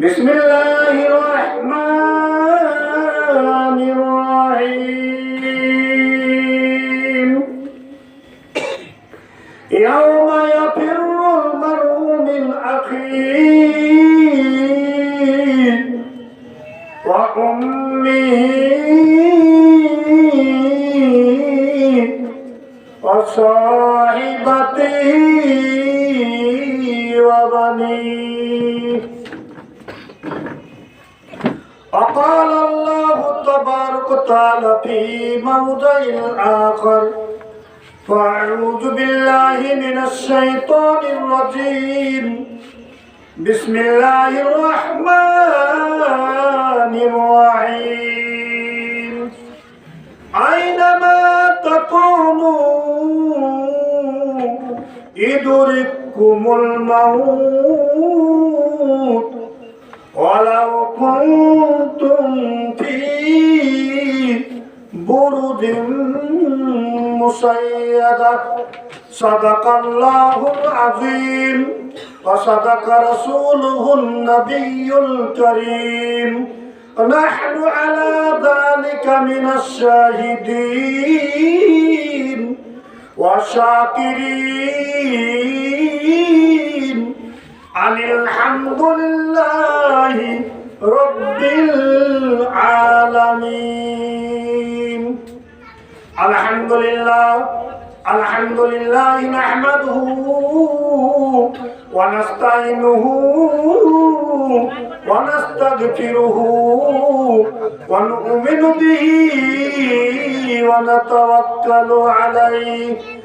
بسم الله وبنيه وقال الله تبارك وتعالى في موضع آخر فأعوذ بالله من الشيطان الرجيم. بسم الله الرحمن الرحيم. أينما تكونوا يدرككم الموت ولو كنتم في برد مشيدة صدق الله العظيم وصدق رسوله النبي الكريم نحن على ذلك من الشاهدين والشاكرين আলহামদুলিল্লাহ রব্বিল আলামিন। আলহামদুলিল্লাহ আলহামদুলিল্লাহ নাহমাদুহু ওয়া নাস্তাইনুহু ওয়া নাস্তাগফিরুহু ওয়া নুমিনু বিহি ওয়া নাতাওয়াক্কালু আলাইহি।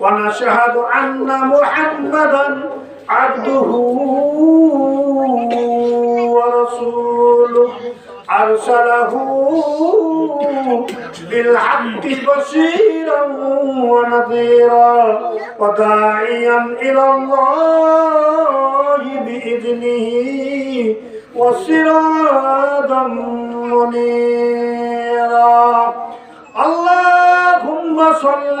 ونشهد أن محمدا عبده ورسوله أرسله بالحق بشيرا ونذيرا وداعيا إلى الله بإذنه وسراجا منيرا اللهم صل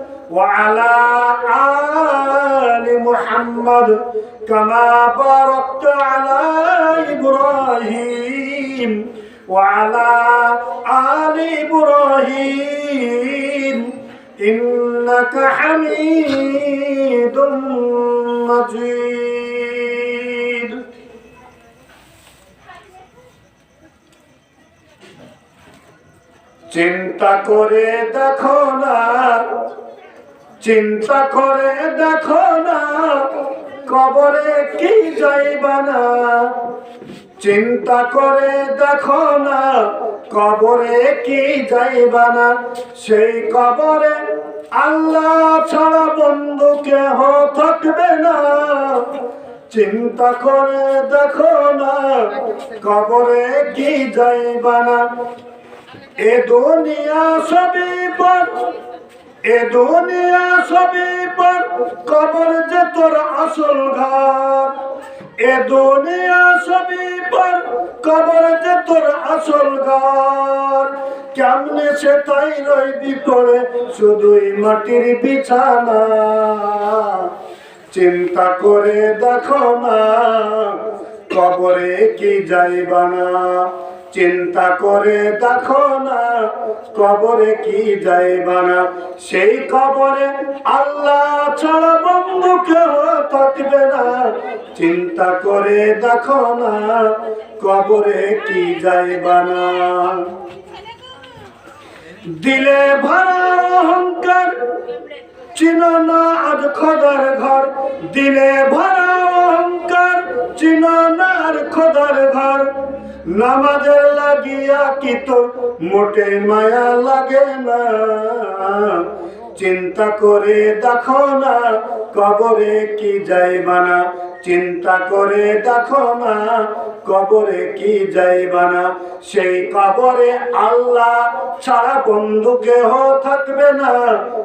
وعلى آل محمد كما باركت على إبراهيم وعلى آل إبراهيم إنك حميد مجيد চিন্তা করে দেখো না চিন্তা করে দেখো না, কবরে কি যাইবা না চিন্তা করে দেখো না, কবরে কি যাইবা না সেই কবরে আল্লাহ ছাড়া বন্ধু কেহ থাকবে না। চিন্তা করে দেখো না, কবরে কি যাইবা না এ দুনিয়া সবই এ দুনিয়া সবই পর কবর যে তোর আসল ঘর। এ দুনিয়া সবই পর কবর যে তোর আসল ঘর। কেমনে সে তাই রইবি পড়ে শুধুই মাটির বিছানা। চিন্তা করে দেখো না, কবরে কি যাইবা না। চিন্তা করে দেখো না, কবরে কি যাইবা না সেই কবরে আল্লাহ ছাড়া বন্ধু কেউ থাকবে না। চিন্তা করে দেখো না, কবরে কি যাইবা না দিলে ভরা অহংকার, চিন না আজ খোদার ঘর। দিলে ভরা নামাজের লাগিয়া কি তো মোটে মায়া লাগে না? চিন্তা করে দেখো না, কবরে কি যাইবা না চিন্তা করে দেখো না, কবরে কি যাইবা না সেই কবরে আল্লাহ ছাড়া বন্ধু কেহ থাকবে না।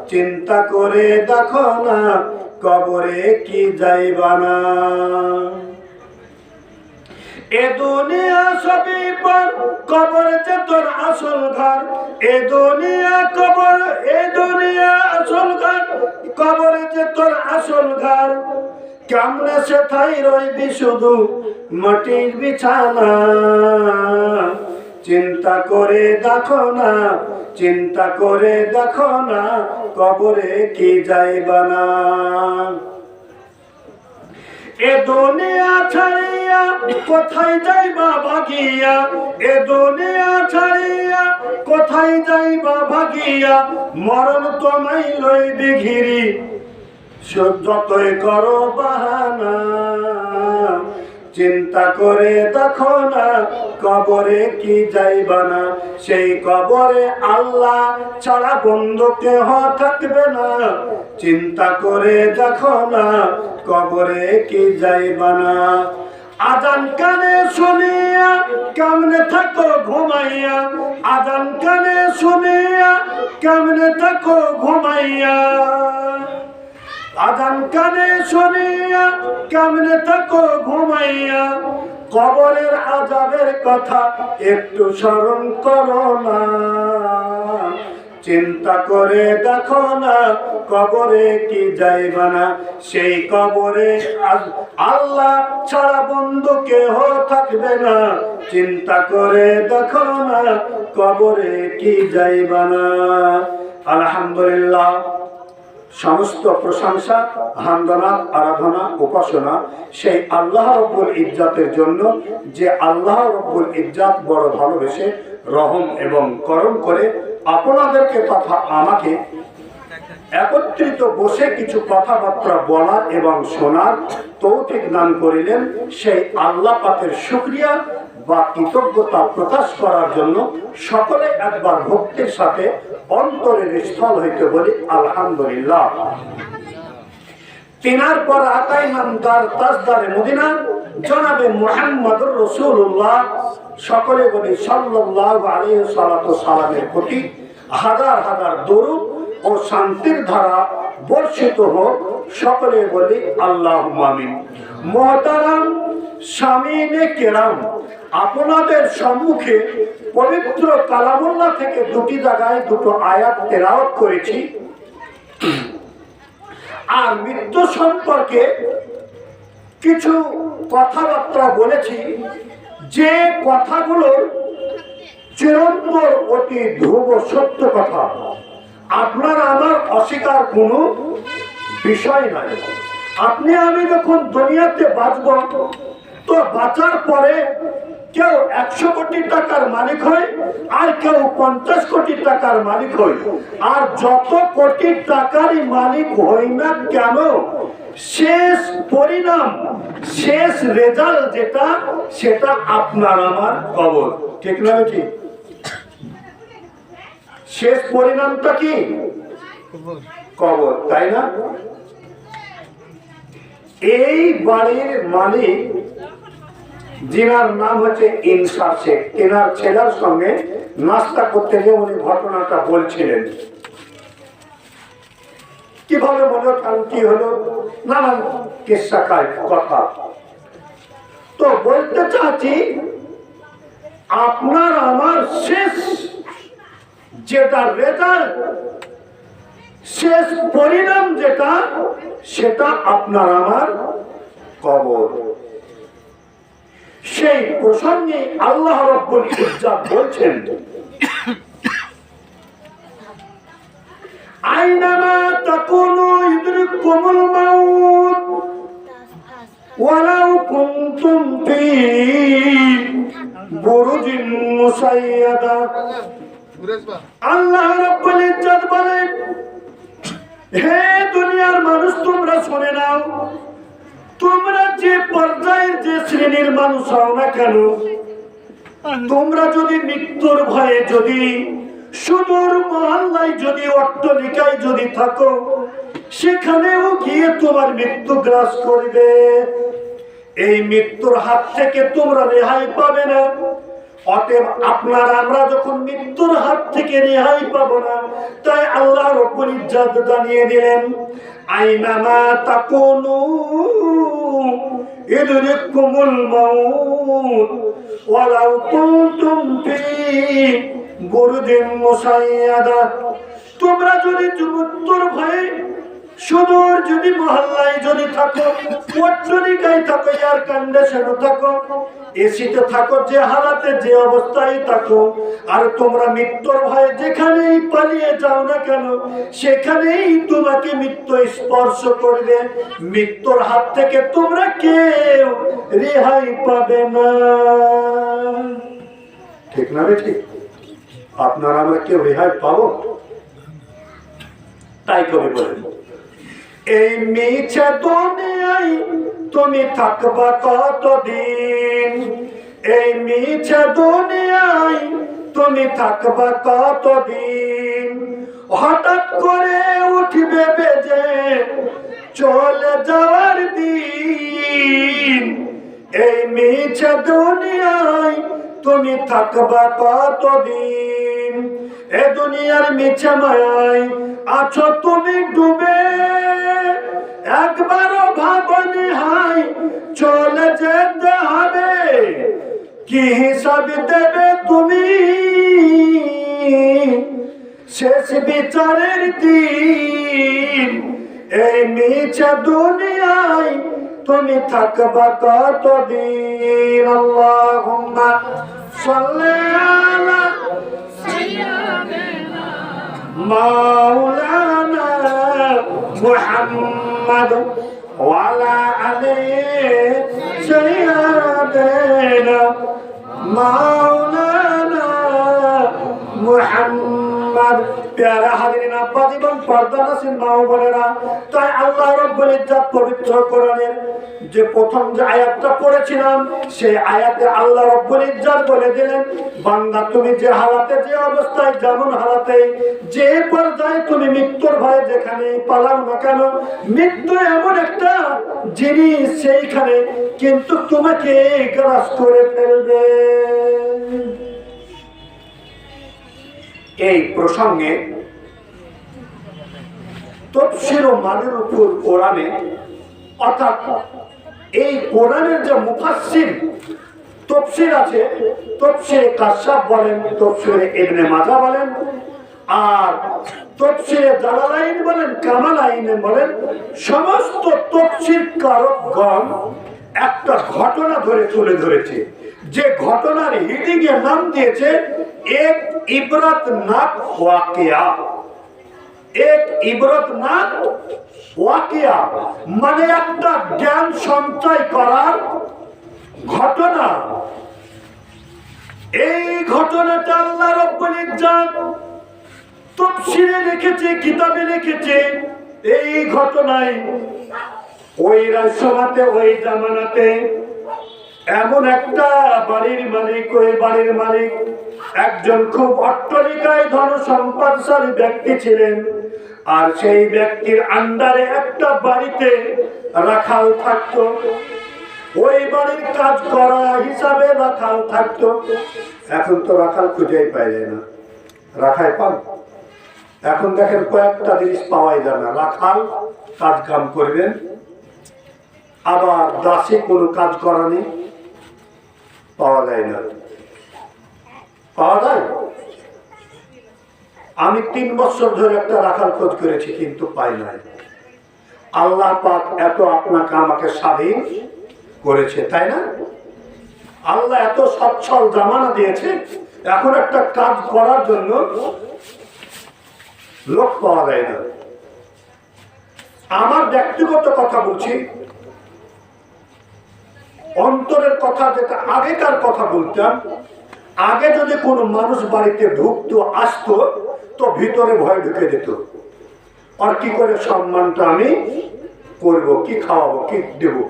চিন্তা করে দেখো না, কবরে কি যাইবা না এ দুনিয়া সবই পর, কবর যে তোর আসল ঘর। এ দুনিয়া কবর, এ দুনিয়া আসল ঘর, কবর যে তোর আসল ঘর। কেমনে সে থাই রইবি শুধু মাটির বিছানা? চিন্তা করে দেখো না, চিন্তা করে দেখো না, কবরে কি যাইবা না? এ দুনিয়া ছাড়িয়া কোথায় যাইবা ভাগিয়া? এ দুনিয়া ছাড়িয়া কোথায় যাইবা ভাগিয়া? মরণ তোমায় লইবে ঘিরি যতই করো বাহানা চিন্তা করে দেখো না, কবরে কি যাইবা না? সেই কবরে আল্লাহ ছাড়া বন্ধু কেহ থাকবে না। চিন্তা করে দেখো না, কবরে কি যাইবা না? আজান কানে শুনিয়া কেমনে থাকো ঘুমাইয়া? আজান কানে শুনিয়া কেমনে থাকো ঘুমাইয়া? আদান কানে শুনিয়া, কেমনে থাকো ঘুমাইয়া? কবরের আজাবের কথা একটু স্মরণ করো না। চিন্তা করে দেখো না, কবরে কি যাইবা না? সেই কবরে আল- আল্লাহ ছাড়া বন্ধু কেহ থাকবে না। চিন্তা করে দেখো না, কবরে কি যাইবা না। আলহামদুলিল্লাহ। সমস্ত প্রশংসা হান্দনাথ আরাধনা, উপাসনা সেই আল্লাহ রব্বুল ইজ্জাতের জন্য যে আল্লাহ রব্বুল ইজ্জাত বড় ভালোবেসে রহম এবং করম করে আপনাদেরকে তথা আমাকে একত্রিত বসে কিছু কথাবার্তা বলার এবং শোনার তৌফিক দান করিলেন সেই আল্লাহ পাকের শুক্রিয়া বা কৃতজ্ঞতা প্রকাশ করার জন্য সকলে একবার ভক্তির সাথে অন্তরের স্থল হইতে বলি, আলহামদুলিল্লাহ। তিনার পর আকাই নামদার তাজদারে মদিনা, জনাবে মুহাম্মদুর রসুল্লাহ সকলে বলি, সাল্লাল্লাহু আলাইহি সাল্লাতু সালামের প্রতি হাজার হাজার দরুদ ও শান্তির ধারা বর্ষিত হোক, সকলে বলি আল্লাহ আমিন। মহতারাম স্বামীনে কেরাম আপনাদের সম্মুখে পবিত্র কালামুল্লাহ থেকে দুটি জায়গায় দুটো আয়াত তেলাওয়াত করেছি। আর মৃত্যু সম্পর্কে কিছু কথাবার্তা বলেছি। যে কথাগুলোর চিরন্তর অতি ধ্রুব সত্য কথা। আপনার আমার অস্বীকার কোনো বিষয় নয়। আপনি আমি যখন দুনিয়াতে বাঁচব, তো বাঁচার পরে কেউ একশো কোটি টাকার মালিক হয় আর কেউ পঞ্চাশ কোটি টাকার মালিক হয় আর যত কোটি টাকারই মালিক হই না কেন, শেষ পরিণাম, শেষ রেজাল্ট যেটা, সেটা আপনার আমার কবর। ঠিক না ঠিক শেষ পরিণামটা কি? কবর, তাই না? এই বাড়ির মালিক যিনার নাম হচ্ছে ইনসার শেখ। এনার ছেলের সঙ্গে নাস্তা করতে গিয়ে উনি ঘটনাটা বলছিলেন। কীভাবে মনে কারণ কি হলো? নানান কিসা কথা। তো বলতে চাচ্ছি, আপনার আমার শেষ যেটা রেজাল্ট শেষ পরিণাম যেটা, সেটা আপনার আমার কবর। সেই প্রসঙ্গে আল্লাহ রব্বুল ইজ্জাত বলছেন, আইনামা তাকুনু ইদরিকুমুল মাউত, ওয়ালাউ কুনতুম ফি বুরুজিন মুসাইয়াদা। আল্লাহ রাব্বুল ইজ্জত বলেন, হে দুনিয়ার মানুষ, তোমরা শুনে নাও তোমরা যে পর্যায়ের যে শ্রেণির মানুষ হও না কেন, তোমরা যদি মৃত্যুর ভয়ে যদি সুদূর মহল্লায় যদি অট্টলিকায় যদি থাকো, সেখানেও গিয়ে তোমার মৃত্যু গ্রাস করবে। এই মৃত্যুর হাত থেকে তোমরা রেহাই পাবে না। অতএব আপনার, আমরা যখন মৃত্যুর হাত থেকে রেহাই পাবো না, তাই আল্লাহ রব্বুল ইজ্জত জানিয়ে দিলেন, আইনামা তাকুনু ইদরিকুমুল মাউত। ওয়ালাউ কুনতুম ফি বুরুদিন মুসাইয়াদা। তোমরা যদি ভয়ে সুদূর যদি মহল্লায় যদি থাকো পট্টলিকায় থাকো এয়ার কন্ডিশনও থাকো, এসিতে থাকো, যে হালাতে, যে অবস্থায় থাকো, আর তোমরা মৃত্যুর ভয়ে যেখানেই পালিয়ে যাও না কেন, সেখানেই তোমাকে মৃত্যু স্পর্শ করবে। মৃত্যুর হাত থেকে তোমরা কেউ রেহাই পাবে না। ঠিক না ঠিক? আপনারা আমরা কেউ রেহাই পাবো? তাই কবি বলেন। এই মিছে দুনিয়ায় তুমি থাকবা কতদিন? এই মিছে দুনিয়ায় তুমি থাকবা কতদিন? হঠাৎ করে উঠবে বেজে চলে যাওয়ার দিন। এই মিছে দুনিয়ায় তুমি থাকবা কতদিন? এ দুনিয়ার মিছে মায়ায় আছো তুমি ডুবে একবারও ভাবনি হাই চলে যেতে হবে। কি হিসাব দেবে তুমি? শেষ বিচারের দিন, এই মিছে দুনিয়ায় তুমি থাকবা কতদিন? আল্লাহুম্মা সাল্লি আলা মাওলানা محمد وعلى عليه سيدنا مولانا محمد প্যারা হাজিরিন আব্বাদ এবং পর্দানাসীন মা ও বোনেরা তাই আল্লাহ রব্বুল ইজ্জত পবিত্র কোরআনের যে প্রথম যে আয়াতটা পড়েছিলাম, সেই আয়াতে আল্লাহ রব্বুল ইজ্জত বলে দিলেন, বান্দা তুমি যে হালাতে, যে অবস্থায়, যেমন হালাতে, যে পর্যায়ে তুমি মৃত্যুর ভয়ে যেখানে পালাও না কেন, মৃত্যু এমন একটা জিনিস সেইখানে কিন্তু তোমাকে গ্রাস করে ফেলবে। এই প্রসঙ্গে তফসির মানের উপর কোরআনে অর্থাৎ এই কোরআনের যে মুফাসসির তফসির আছে, তফসিরে কাশ্যাপ বলেন, তফসিরে ইবনে মাজা বলেন, আর তফসিরে জালালাইন বলেন, কামালাইন বলেন, সমস্ত তফসির কারকগণ একটা ঘটনা ধরে তুলে ধরেছে। যে ঘটনার হিডিং এর নাম দিয়েছে, এক ইবরত নাক ওয়াকিয়া। এক ইবরত নাক ওয়াকিয়া মানে একটা জ্ঞান সঞ্চয় করার ঘটনা। এই ঘটনাটা আল্লাহ রব্বুল জান তফসিরে লিখেছে, কিতাবে লিখেছে। এই ঘটনায় ওই রাজসভাতে, ওই জামানাতে এমন একটা বাড়ির মালিক, ওই বাড়ির মালিক একজন খুব অট্টলিকায় ধন সম্পদশালী ব্যক্তি ছিলেন। আর সেই ব্যক্তির আন্ডারে একটা বাড়িতে রাখাল থাকতো। ওই বাড়ির কাজ করা হিসাবে রাখাল থাকতো। এখন তো রাখাল খুঁজেই পাই যায় না। রাখায় পান? এখন দেখেন কয়েকটা জিনিস পাওয়াই যায় না। রাখাল কাজ কাম করবেন, আবার দাসী কোনো কাজ করা নেই পাওয়া যায় না। পাওয়া যায়? আমি তিন বছর ধরে একটা রাখাল খোঁজ করেছি, কিন্তু পাই নাই। আল্লাহ পাক এত আপনাকে আমাকে স্বাধীন করেছে, তাই না? আল্লাহ এত সচ্ছল জামানা দিয়েছে, এখন একটা কাজ করার জন্য লোক পাওয়া যায় না। আমার ব্যক্তিগত কথা বলছি, অন্তরের কথা যেটা আগেকার কথা বলতাম, আগে যদি কোনো মানুষ বাড়িতে ঢুকতো, আসতো তো ভিতরে ভয় ঢুকে যেত। আর কি করে সম্মানটা আমি করব, কি খাওয়াবো, কি দেবো?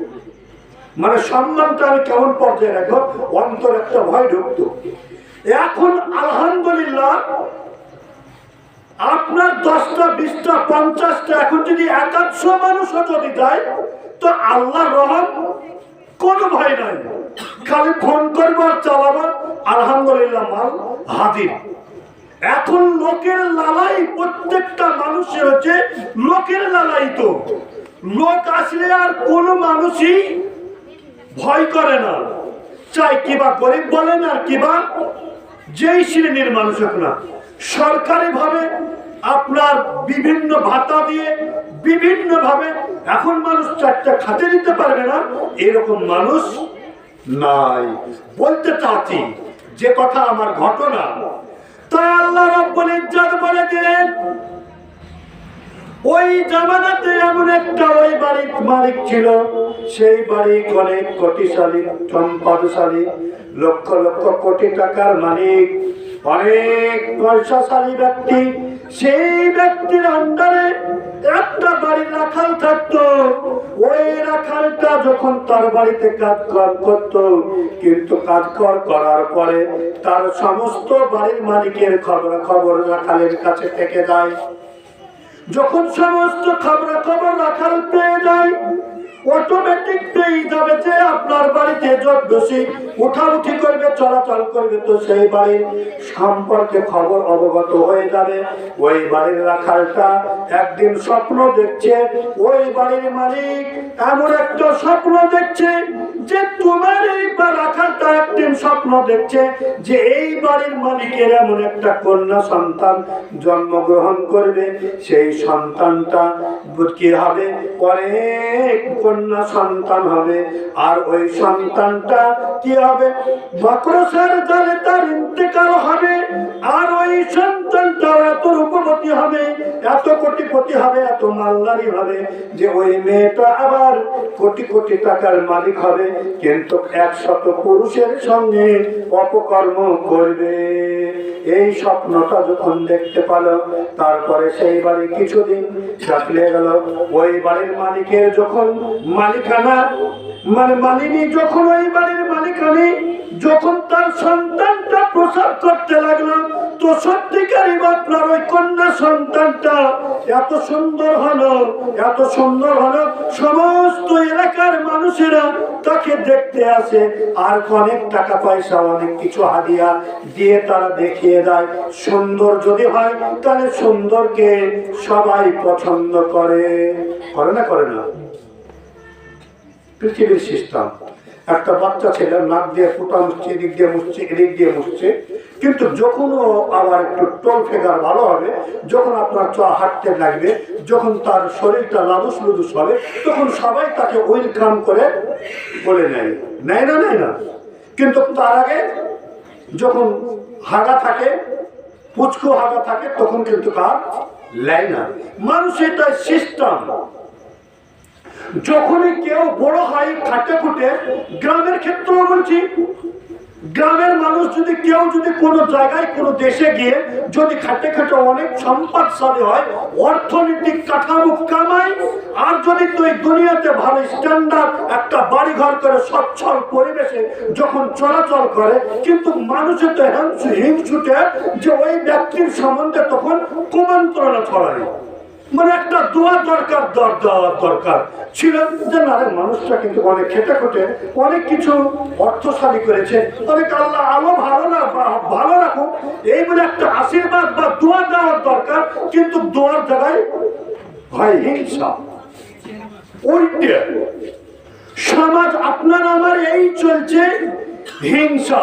মানে সম্মানটা আমি কেমন পর্যায়ে রাখব? অন্তর একটা ভয় ঢুকতো। এখন আলহামদুলিল্লাহ, আপনার দশটা, বিশটা, পঞ্চাশটা, এখন যদি একাংশ মানুষও যদি যায় তো আল্লাহ রহম কোনো ভয় নাই। খালি ফোন করব আর চালাবো। আলহামদুলিল্লাহ, মাল হাজির। এখন লোকের লালাই প্রত্যেকটা মানুষের হচ্ছে লোকের লালাই তো। লোক আসলে আর কোনো মানুষই ভয় করে না। চাই কিবা গরিব বলেন আর কিবা যেই শ্রেণির মানুষ হোক না। সরকারি ভাবে আপনার বিভিন্ন ভাতা দিয়ে বিভিন্ন ভাবে এখন মানুষ চারটা খাতে দিতে পারবে না, এরকম মানুষ নাই। বলতে চাচ্ছি, যে কথা আমার ঘটনা তাই আল্লাহ রব্বুল ইজ্জত বলে দিলেন, ওই জামানাতে এমন একটা ওই বাড়ির মালিক ছিল, সেই বাড়ি অনেক কোটিশালী, সম্পদশালী, লক্ষ লক্ষ কোটি টাকার মালিক, অনেক পয়সাশালী ব্যক্তি, সেই ব্যক্তির আন্ডারে একটা বাড়ির রাখাল থাকতো, ওই রাখালটা যখন তার বাড়িতে কাজ কর করতো, কিন্তু কাজ কর করার পরে তার সমস্ত বাড়ির মালিকের খবর খবর রাখালের কাছে থেকে যায়। যখন সমস্ত খবর খবর রাখাল পেয়ে যায় অটোমেটিক পেয়ে যাবে যে আপনার বাড়িতে যত বেশি উঠাউঠি করবে, চলাচল করবে, তো সেই বাড়ির সম্পর্কে খবর অবগত হয়ে যাবে। ওই বাড়ির রাখালটা একদিন স্বপ্ন দেখছে, ওই বাড়ির মালিক এমন একটা স্বপ্ন দেখছে যে তোমার এই রাখালটা একদিন স্বপ্ন দেখছে যে এই বাড়ির মালিকের এমন একটা কন্যা সন্তান জন্মগ্রহণ করবে। সেই সন্তানটা কি হবে? অনেক কন্যা সন্তান হবে। আর ওই সন্তানটা কি হবে? মাকড়সার জালে তার ইন্তেকাল হবে। আর ওই সন্তানটা এত রূপবতী হবে, এত কোটিপতি হবে, এত মালদারি হবে যে ওই মেয়েটা আবার কোটি কোটি টাকার মালিক হবে। কিন্তু একশত পুরুষের সঙ্গে অপকর্ম করবে। এই স্বপ্নটা যখন দেখতে পেল, তারপরে সেই বাড়ি কিছুদিন থাকলে গেল। ওই বাড়ির মালিকের যখন মালিকানা মানে মালিনী যখন ওই বাড়ির মালিকানি, যখন তার সন্তানটা প্রসাদ করতে লাগল, তো সত্যিকারই আপনার ওই কন্যা সন্তানটা এত সুন্দর হলো, এত সুন্দর হলো। সমস্ত এলাকার মানুষেরা তাকে দেখতে আসে, আর অনেক টাকা পয়সা, অনেক কিছু হাদিয়া দিয়ে তারা দেখিয়ে দেয়। সুন্দর যদি হয়, তাহলে সুন্দরকে সবাই পছন্দ করে। করে না করে না? পৃথিবীর সিস্টেম। একটা বাচ্চা ছেলে নাক দিয়ে ফুটা মুছছে, এদিক দিয়ে মুছছে, এদিক দিয়ে মুছছে। কিন্তু যখন ও আবার একটু টল ফেগার ভালো হবে, যখন আপনার চ হাঁটতে লাগবে, যখন তার শরীরটা লাদুস লুদুস হবে, তখন সবাই তাকে ওয়েলকাম করে বলে নেয়। নেয় না নেয় না। কিন্তু তার আগে যখন হাগা থাকে, পুচকো হাগা থাকে, তখন কিন্তু কার? লেয় না। মানুষ এটা সিস্টেম। যখনই কেউ বড় হয়, খাটে খুঁটে, গ্রামের ক্ষেত্রেও বলছি, গ্রামের মানুষ যদি কেউ যদি কোনো জায়গায়, কোনো দেশে গিয়ে যদি খাটে খাটে অনেক সম্পদশালী হয়, অর্থনৈতিক কাঠামো কামায়, আর যদি তুই দুনিয়াতে ভালো স্ট্যান্ডার্ড একটা বাড়ি ঘর করে সচ্ছল পরিবেশে যখন চলাচল করে, কিন্তু মানুষের তো হিংসু হিংসুটে যে ওই ব্যক্তির সম্বন্ধে তখন কুমন্ত্রণা ছড়ায়। মানে একটা দোয়া দরকার, দর দেওয়ার দরকার। ছিলেন যে, না মানুষটা কিন্তু অনেক খেটে খুটে অনেক কিছু অর্থশালী করেছে। অনেক আল্লাহ আলো ভালো না ভালো রাখুক, এই বলে একটা আশীর্বাদ বা দোয়া দেওয়ার দরকার, কিন্তু দোয়ার জায়গায় হয় হিংসা। উল্টে, সমাজ আপনার আমার এই চলছে হিংসা।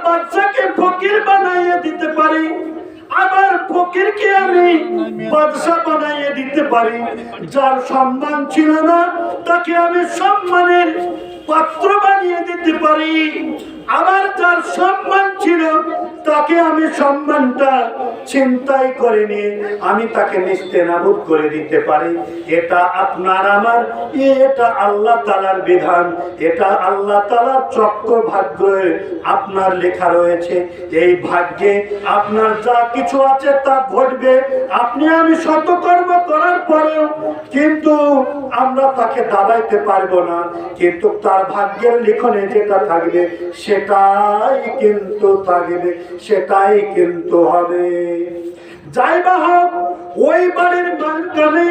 ফকির বানাইয়ে দিতে পারি। আবার ফকিরকে আমি বাদশা বানাইয়ে দিতে পারি। যার সম্মান ছিল না, তাকে আমি সম্মানের পাত্র বানিয়ে দিতে পারি। আবার যার সম্মান ছিল, তাকে আমি সম্মানটা চিন্তাই করে নিয়ে আমি তাকে নিস্তে নাবুদ করে দিতে পারি। এটা আপনার আমার এটা আল্লাহ তালার বিধান, এটা আল্লাহ তালার চক্র ভাগ্যে আপনার লেখা রয়েছে। এই ভাগ্যে আপনার যা কিছু আছে তা ঘটবে। আপনি আমি শতকর্ম করার পরেও কিন্তু আমরা তাকে দাবাইতে পারব না। কিন্তু তার ভাগ্যের লিখনে যেটা থাকবে সেটাই কিন্তু থাকবে সেটাই কিন্তু হবে। যাই বা হোক ওই বাড়ির মাঝখানে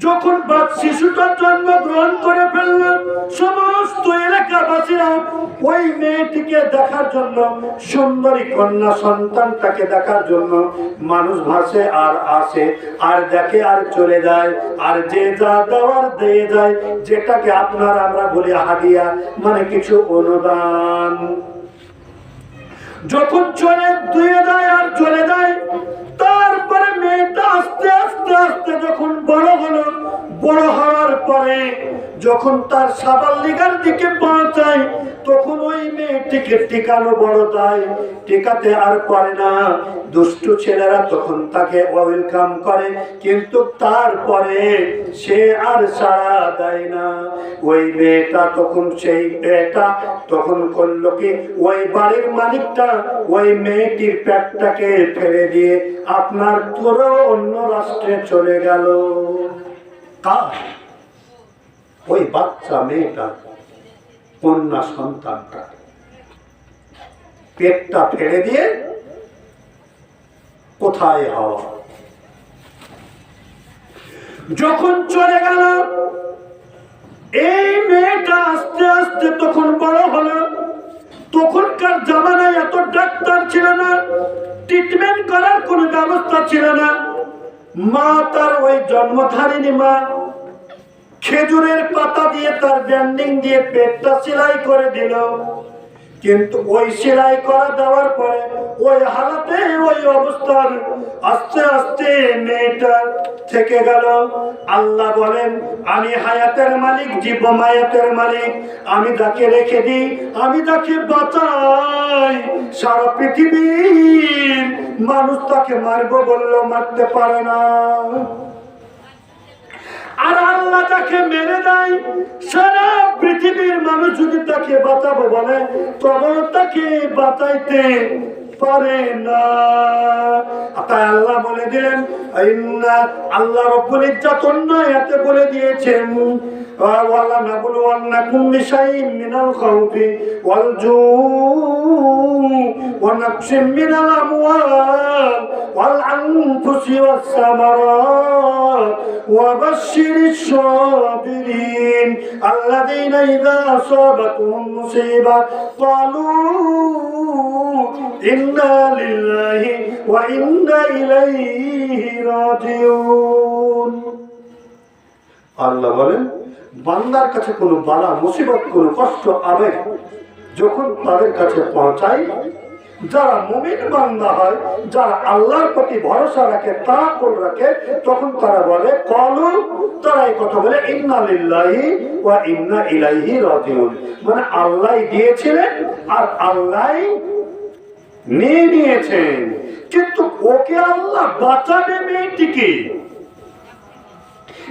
যখন শিশুটা জন্মগ্রহণ করে ফেলল, সমস্ত এলাকাবাসীরা ওই মেয়েটিকে দেখার জন্য, সুন্দরী কন্যা সন্তানটাকে দেখার জন্য মানুষ ভাসে আর আসে, আর দেখে আর চলে যায়, আর যে যা দেওয়ার দিয়ে যায়, যেটাকে আপনার আমরা বলি হাদিয়া মানে কিছু অনুদান। যখন চলে, দুয়ে যায় আর চলে যায় তারপরে মেয়েটা আস্তে আস্তে আস্তে যখন বড় হলো বড় হওয়ার পরে যখন তার সাবাল লিগার দিকে পৌঁছায় তখন ওই মেয়েটিকে টিকানো বড় দায়। টিকাতে আর পারে না। দুষ্টু ছেলেরা তখন তাকে ওয়েলকাম করে, কিন্তু তারপরে সে আর সাড়া দেয় না। ওই মেয়েটা তখন সেই মেয়েটা তখন করল কি, ওই বাড়ির মালিকটা ওই মেয়েটির প্যাটটাকে ফেলে দিয়ে আপনার পুরো অন্য রাষ্ট্রে চলে গেল। কার? ওই বাচ্চা মেয়েটা, কন্যা সন্তানটা। পেটটা ফেলে দিয়ে কোথায় হওয়া? যখন চলে গেল, এই মেয়েটা আস্তে আস্তে তখন বড় হলো। তখনকার জামানায় এত ডাক্তার ছিল না ট্রিটমেন্ট করার কোনো ব্যবস্থা ছিল না। মা তার ওই জন্মধারিণী মা খেজুরের পাতা দিয়ে তার ব্যান্ডিং দিয়ে পেটটা সেলাই করে দিল। কিন্তু ওই সেলাই করা দেওয়ার পরে ওই হালাতে ওই অবস্থার আস্তে আস্তে মেয়েটা থেকে গেল। আল্লাহ বলেন, আমি হায়াতের মালিক, জীব মায়াতের মালিক। আমি তাকে রেখে দিই, আমি তাকে বাঁচাই। সারা পৃথিবীর মানুষ তাকে মারবো বললেও মারতে পারে না। আর আল্লাহ তাকে মেরে দেয়। সারা পৃথিবীর মানুষ যদি তাকে বাঁচাবো বলে তবে তাকে বাঁচাইতে পারে না। তাই আল্লাহ বলে দিলেন আল্লাহ রব্বুল ইজ্জাত অন্য এতে বলে দিয়েছেন آه، ولنبلونكم بشيء من الخوف والجوع ونقص من الأموال والأنفس والثمرات. وبشر الصابرين الذين إذا أصابتهم مصيبة قالوا إنا لله وإنا إليه راجعون. আল্লাহ বলেন, বান্দার কাছে কোনো বালা, মুসিবত, কোনো কষ্ট আবেগ যখন তাদের কাছে পৌঁছায় যারা মুমিন বান্দা হয়, যারা আল্লাহর প্রতি ভরসা রাখে তাকুল রাখে, তখন তারা বলে, কলু তারা এই কথা বলে, ইন্না লিল্লাহি ওয়া ইন্না ইলাইহি রাজিউন। মানে আল্লাহ দিয়েছিলেন আর আল্লাহ নিয়ে নিয়েছেন। কিন্তু ওকে আল্লাহ বাঁচাবে মেয়েটিকে।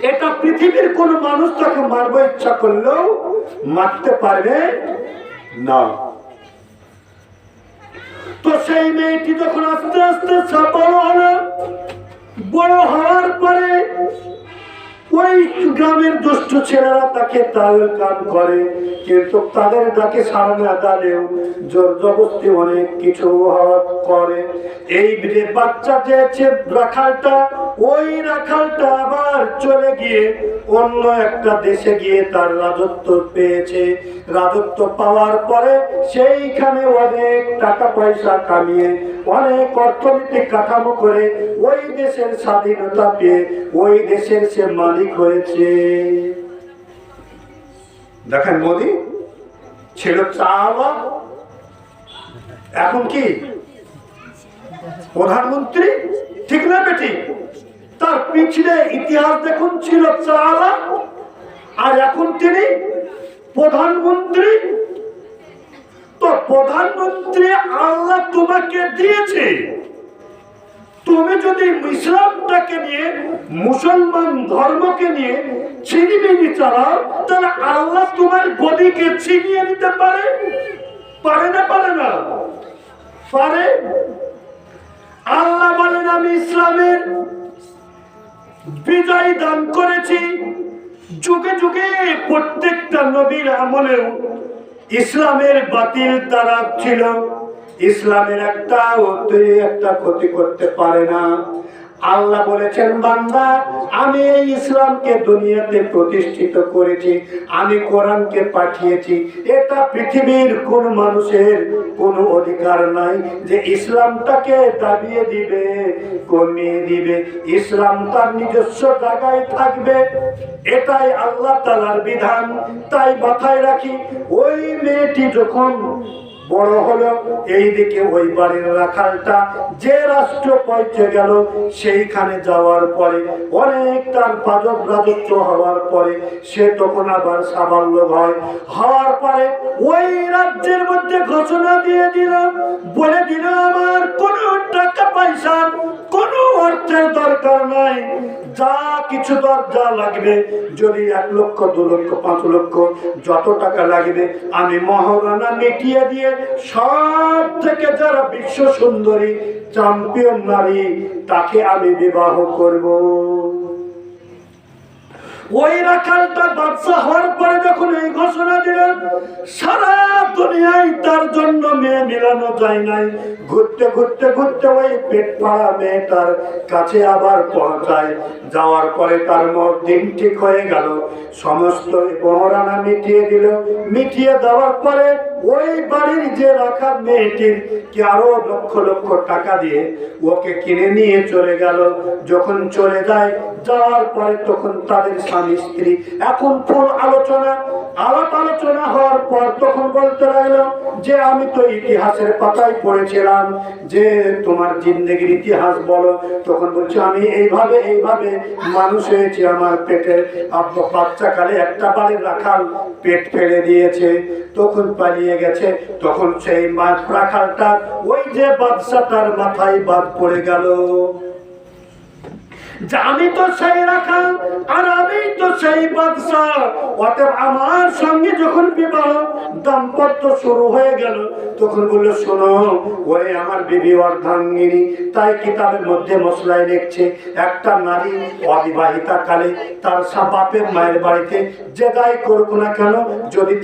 এটা পৃথিবীর কোন মানুষ তাকে মারবো ইচ্ছা করলেও মারতে পারবে না। তো সেই মেয়েটি যখন আস্তে আস্তে বড় হলো, বড় হওয়ার পরে ওই গ্রামের দুষ্ট ছেলেরা তাকে তাল কাম করে, কিন্তু তাদের ডাকে সারা না দাঁড়েও জোর জবস্তি অনেক কিছু করে। এই বাচ্চা যে রাখালটা ওই রাখালটা আবার চলে গিয়ে অন্য একটা দেশে গিয়ে তার রাজত্ব পেয়েছে। রাজত্ব পাওয়ার পরে সেইখানে অনেক টাকা পয়সা কামিয়ে, অনেক অর্থনৈতিক কাঠামো করে ওই দেশের স্বাধীনতা পেয়ে ওই দেশের সে মালিক হয়েছে। দেখেন মোদি, ছিল চাওয়া। এখন কি? প্রধানমন্ত্রী, ঠিক না বেটি? তার পিছনে ইতিহাস দেখুন ছিল চালা, আর এখন তিনি প্রধানমন্ত্রী। তো প্রধানমন্ত্রী আল্লাহ তোমাকে দিয়েছে। তুমি যদি ইসলামটাকে নিয়ে, মুসলমান ধর্মকে নিয়ে ছিনিমিনি চালাও, তাহলে আল্লাহ তোমার গদিকে ছিনিয়ে নিতে পারে? পারে না পারে না? পারে? আল্লাহ বলেন, আমি ইসলামের বিজয় দান করেছি। যুগে যুগে প্রত্যেকটা নবীর আমলেও ইসলামের বাতিল তারা ছিল। ইসলামের একটা একটা ক্ষতি করতে পারে না। আল্লাহ বলেছেন, বান্দা, আমি এই ইসলামকে দুনিয়াতে প্রতিষ্ঠিত করেছি, আমি কোরআনকে পাঠিয়েছি। এটা পৃথিবীর কোন মানুষের কোনো অধিকার নাই যে ইসলামটাকে দাবিয়ে দিবে, কমিয়ে দিবে। ইসলাম তার নিজস্ব জায়গায় থাকবে। এটাই আল্লাহ তালার বিধান। তাই মাথায় রাখি, ওই মেয়েটি যখন বড় হলো, এই দিকে ওই বাড়ির রাখালটা, যে রাষ্ট্র পৌঁছে গেল, সেইখানে যাওয়ার পরে, অনেক তার পাজক রাজত্ব হওয়ার পরে, সে তখন আবার সাবাল্য হয় হওয়ার পরে ওই রাজ্যের মধ্যে ঘোষণা দিয়ে দিলাম, বলে দিল আমার কোনো পয়সার কোন অর্থের দরকার নাই। যা কিছু দরজা লাগবে, যদি এক লক্ষ, দু লক্ষ, পাঁচ লক্ষ, যত টাকা লাগবে, আমি মহারানা মিটিয়ে দিয়ে সব থেকে যারা বিশ্ব সুন্দরী, চ্যাম্পিয়ন নারী, তাকে আমি বিবাহ করব। ওই রাখালটা বাচ্চা হওয়ার পরে যখন এই ঘোষণা দিলেন, সারা দুনিয়ায় তার জন্য মেয়ে মিলানো যায় নাই। ঘুরতে ঘুরতে ঘুরতে ওই পেট পাড়া মেয়েটার কাছে আবার পৌঁছায়। যাওয়ার পরে তার মর দিন ঠিক হয়ে গেল। সমস্ত বহরানা মিটিয়ে দিল। মিটিয়ে দেওয়ার পরে ওই বাড়ির যে রাখা মেয়েটির কি আরও লক্ষ লক্ষ টাকা দিয়ে ওকে কিনে নিয়ে চলে গেল। যখন চলে যায়, যাওয়ার পরে তখন তাদের স্বামী, স্ত্রী। এখন ফুল আলোচনা, আলাপ আলোচনা হওয়ার পর তখন বলতে লাগল, যে আমি তো ইতিহাসের পাতায় পড়েছিলাম, যে তোমার জিন্দগির ইতিহাস বলো। তখন বলছে, আমি এইভাবে এইভাবে মানুষ হয়েছি। আমার পেটে বাচ্চাকালে একটা বাড়ির রাখাল পেট ফেলে দিয়েছে। তখন পালিয়ে গেছে, তখন সেই রাখালটা ওই যে বাদশাটার মাথায় বাদ পড়ে গেল। আমি তো সেই রাখাল, আর আমি তো সেই বাদশাহ। অতএব আমার সঙ্গে যখন বিবাহ, দাম্পত্য শুরু হয়ে গেল, তখন শোনো, ওরে আমার বিবি অর্ধাঙ্গিনী। তাই কিতাবের মধ্যে মশলায় লিখছে, একটা নারী অবিবাহিতা কালে তার বাপের মায়ের বাড়িতে যে দায় করুক না কেন, যদি